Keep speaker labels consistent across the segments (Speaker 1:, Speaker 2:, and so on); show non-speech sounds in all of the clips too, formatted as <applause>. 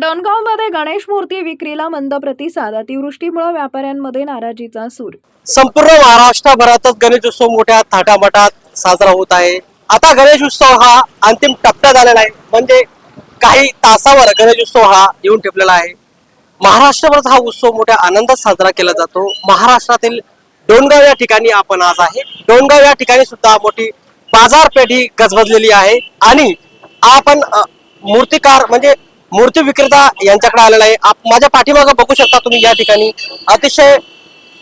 Speaker 1: डोणगावमध्ये गणेश मूर्ती विक्रीला मंद प्रतिसाद अतिवृष्टीमुळे व्यापाऱ्यांमध्ये नाराजीचा सूर.
Speaker 2: संपूर्ण महाराष्ट्रभरातच गणेश उत्सव मोठ्या थाटामाटात साजरा होत आहे. आता गणेश उत्सव हा अंतिम टप्प्यात आलेला आहे. म्हणजे काही तासावर गणेश उत्सव हा येऊन ठेपलेला आहे. महाराष्ट्रभरात हा उत्सव मोठ्या आनंदात साजरा केला जातो. महाराष्ट्रातील डोणगाव या ठिकाणी आपण आज आहे. डोणगाव या ठिकाणी सुद्धा मोठी बाजारपेठी गजबजलेली आहे. आणि आपण मूर्तिकार म्हणजे मूर्ती विक्रेता यांच्याकडे आलेला आहे. आप- माझ्या पाठीमागं बघू शकता तुम्ही या ठिकाणी. अतिशय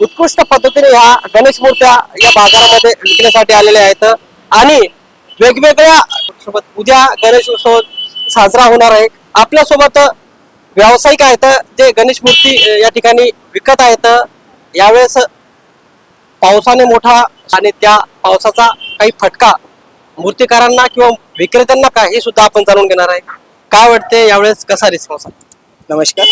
Speaker 2: उत्कृष्ट पद्धतीने ह्या गणेश मूर्त्या या बाजारामध्ये विकण्यासाठी आलेल्या आहेत. आणि वेगवेगळ्या सोबत उद्या गणेश उत्सव साजरा होणार आहे. आपल्यासोबत व्यावसायिक आहेत जे गणेश मूर्ती या ठिकाणी विकत आहेत. यावेळेस पावसाने मोठा आणि त्या पावसाचा काही फटका मूर्तिकारांना किंवा विक्रेत्यांना का हे सुद्धा आपण जाणून घेणार आहे. काय वाटते यावेळेस कसा रिस्पॉन्स
Speaker 3: नमस्कार.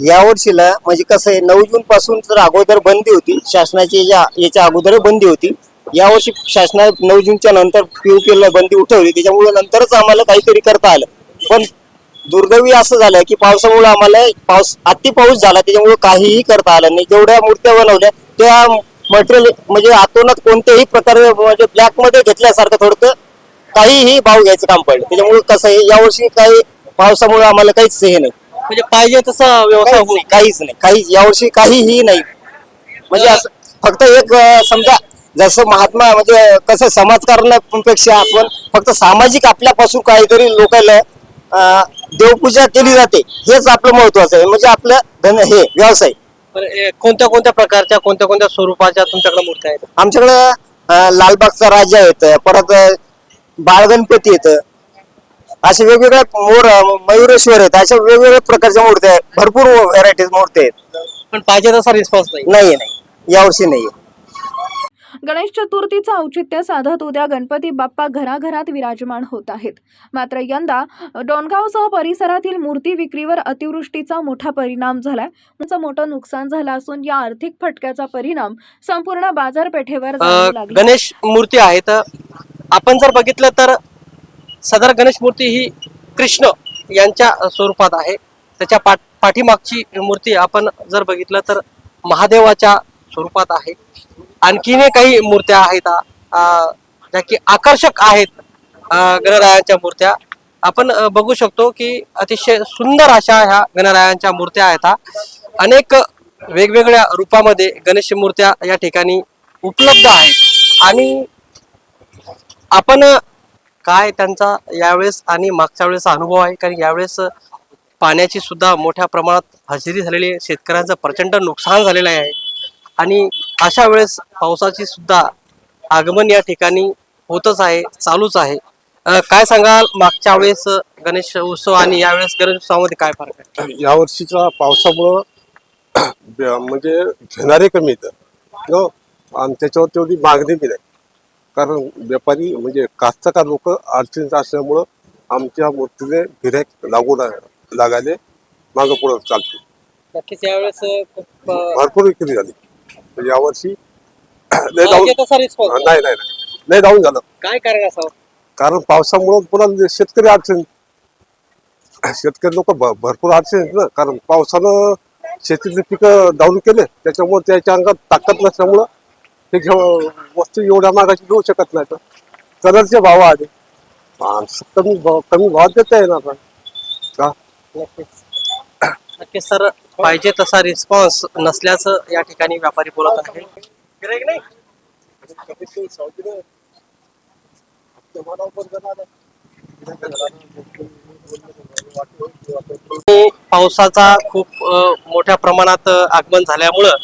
Speaker 3: या वर्षीला म्हणजे कसं आहे नऊ जून पासून तर अगोदर बंदी होती. शासनाची या याच्या अगोदर बंदी होती. या वर्षी शासनाने नऊ जूनच्या नंतर पीयूपीला बंदी उठवली. त्याच्यामुळे नंतरच आम्हाला काहीतरी करता आलं. पण दुर्दैवी असं झालं की पावसामुळे आम्हाला पाऊस अति पाऊस झाला. त्याच्यामुळे काहीही करता आलं नाही. जेवढ्या मूर्त्या बनवल्या त्या मटेरियल म्हणजे आतोनात कोणत्याही प्रकारे म्हणजे ब्लॅकमध्ये घेतल्यासारखं थोडं काहीही भाव घ्यायचं काम पडलं. त्याच्यामुळे कसं आहे यावर्षी काही पावसामुळे आम्हाला काहीच हे नाही.
Speaker 2: म्हणजे पाहिजे तसा व्यवसाय होईल
Speaker 3: नाही काहीच नाही. काही यावर्षी काहीही नाही. म्हणजे असं फक्त एक अं, समजा जसं महात्मा म्हणजे कसं समाजकारणापेक्षा आपण फक्त सामाजिक आपल्यापासून काहीतरी लोकांना अं, देवपूजा केली जाते. हेच आपलं महत्वाचं आहे. म्हणजे आपलं धन हे व्यवसाय.
Speaker 2: बरं, ए, कोणत्या कोणत्या प्रकारच्या कोणत्या कोणत्या स्वरूपाच्या तुमच्याकडे मूर्त्या आहेत?
Speaker 3: आमच्याकडं अं, लालबागचा राजा येत परत अं, बाळगणपती येत असे वेगवेगळ्या मोर मयुरेश्वर आहेत. अशा वेगवेगळ्या प्रकारच्या मूर्त्या आहेत. भरपूर व्हरायटीज मूर्ती आहेत.
Speaker 2: पण पाहिजे तसा रिस्पॉन्स नाही.
Speaker 3: नाही नाही. यावर्षी नाही.
Speaker 1: गणेश चतुर्थीचं औचित्य साधत उद्या गणपती बाप्पा घराघरात विराजमान होत आहेत. मात्र यंदा डोणगावसह परिसरातील मूर्ती विक्रीवर अतिवृष्टीचा मोठा परिणाम झालाय. त्याचं मोठं नुकसान झालं असून या आर्थिक फटक्याचा परिणाम संपूर्ण बाजारपेठेवर
Speaker 2: अ,
Speaker 1: जाणवू लागला.
Speaker 2: गणेश मूर्ती आहेत. आपण जर बघितलं तर सदर गणेश मूर्ती ही कृष्ण यांच्या स्वरूपात आहे. त्याच्या पाठ पाठीमागची मूर्ती आपण जर बघितलं तर महादेवाच्या स्वरूपात आहे. आणखीन काही मूर्त्या आहेत ज्या की आकर्षक आहेत गणरायांच्या मूर्त्या. आपण बघू शकतो की अतिशय सुंदर अशा ह्या गणरायांच्या मूर्त्या आहेत अनेक वेगवेगळ्या रूपामध्ये गणेश मूर्त्या या ठिकाणी उपलब्ध आहेत. आणि आपण काय त्यांचा यावेळेस आणि मागच्या वेळेस अनुभव आहे? कारण यावेळेस पाण्याची सुद्धा मोठ्या प्रमाणात हजेरी झालेली आहे. शेतकऱ्यांचं प्रचंड नुकसान झालेलं आहे. आणि अशा वेळेस पावसाची सुद्धा आगमन या ठिकाणी होतच आहे चालूच आहे. काय सांगाल मागच्या वेळेस गणेश उत्सव आणि यावेळेस गणेश उत्सवामध्ये काय फरक आहे?
Speaker 4: या वर्षीच्या पावसामुळं <clears throat> म्हणजे घेणारे कमी येतं हो. आणि त्याच्यावर तेवढी मागणी बी नाही. कारण व्यापारी म्हणजे कास्तकार लोक अडचणीत असल्यामुळं आमच्या मूर्तीने गिऱ्हाईक लागू लाग- लागायले मागं पुढं चालते.
Speaker 2: नक्कीच यावेळेस खूप अं,
Speaker 4: भरपूर विक्री झाली. म्हणजे यावर्षी <clears throat> लय डाऊन
Speaker 2: पाहिजे तसा रिस्पॉन्स
Speaker 4: नाही. नाही नाही लय डाऊन झालं.
Speaker 2: काय कारण असावं?
Speaker 4: कारण पावसामुळं पुन्हा शेतकरी अडचण <clears throat> शेतकरी लोक भरपूर अडचण आहेत ना. कारण पावसानं शेतीतली पिकं डाऊन केले त्याच्यामुळे त्याच्या अंगात ताकद नसल्यामुळं ते घेऊ वस्तू एवढ्या मागाची घेऊ शकत नाही कलरचे भाव आले. आणि कमी भाव कमी भावात देता येणार नाही. का?
Speaker 2: नक्कीच. सर पाहिजे तसा रिस्पॉन्स नसल्याचं या ठिकाणी व्यापारी बोलत आहे पावसाचा खूप मोठ्या प्रमाणात आगमन झाल्यामुळं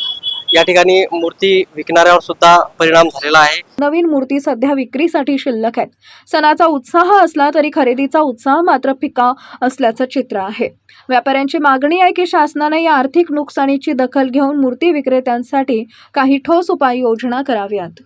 Speaker 2: या ठिकाणी मूर्ती विकणाऱ्यावर सुद्धा परिणाम झालेला आहे.
Speaker 1: नवीन मूर्ती सध्या विक्रीसाठी शिल्लक आहेत. सणाचा उत्साह असला तरी खरेदीचा उत्साह मात्र फिका असल्याचं चित्र आहे. व्यापाऱ्यांची मागणी आहे की शासनाने या आर्थिक नुकसानीची दखल घेऊन मूर्ती विक्रेत्यांसाठी काही ठोस उपाययोजना कराव्यात.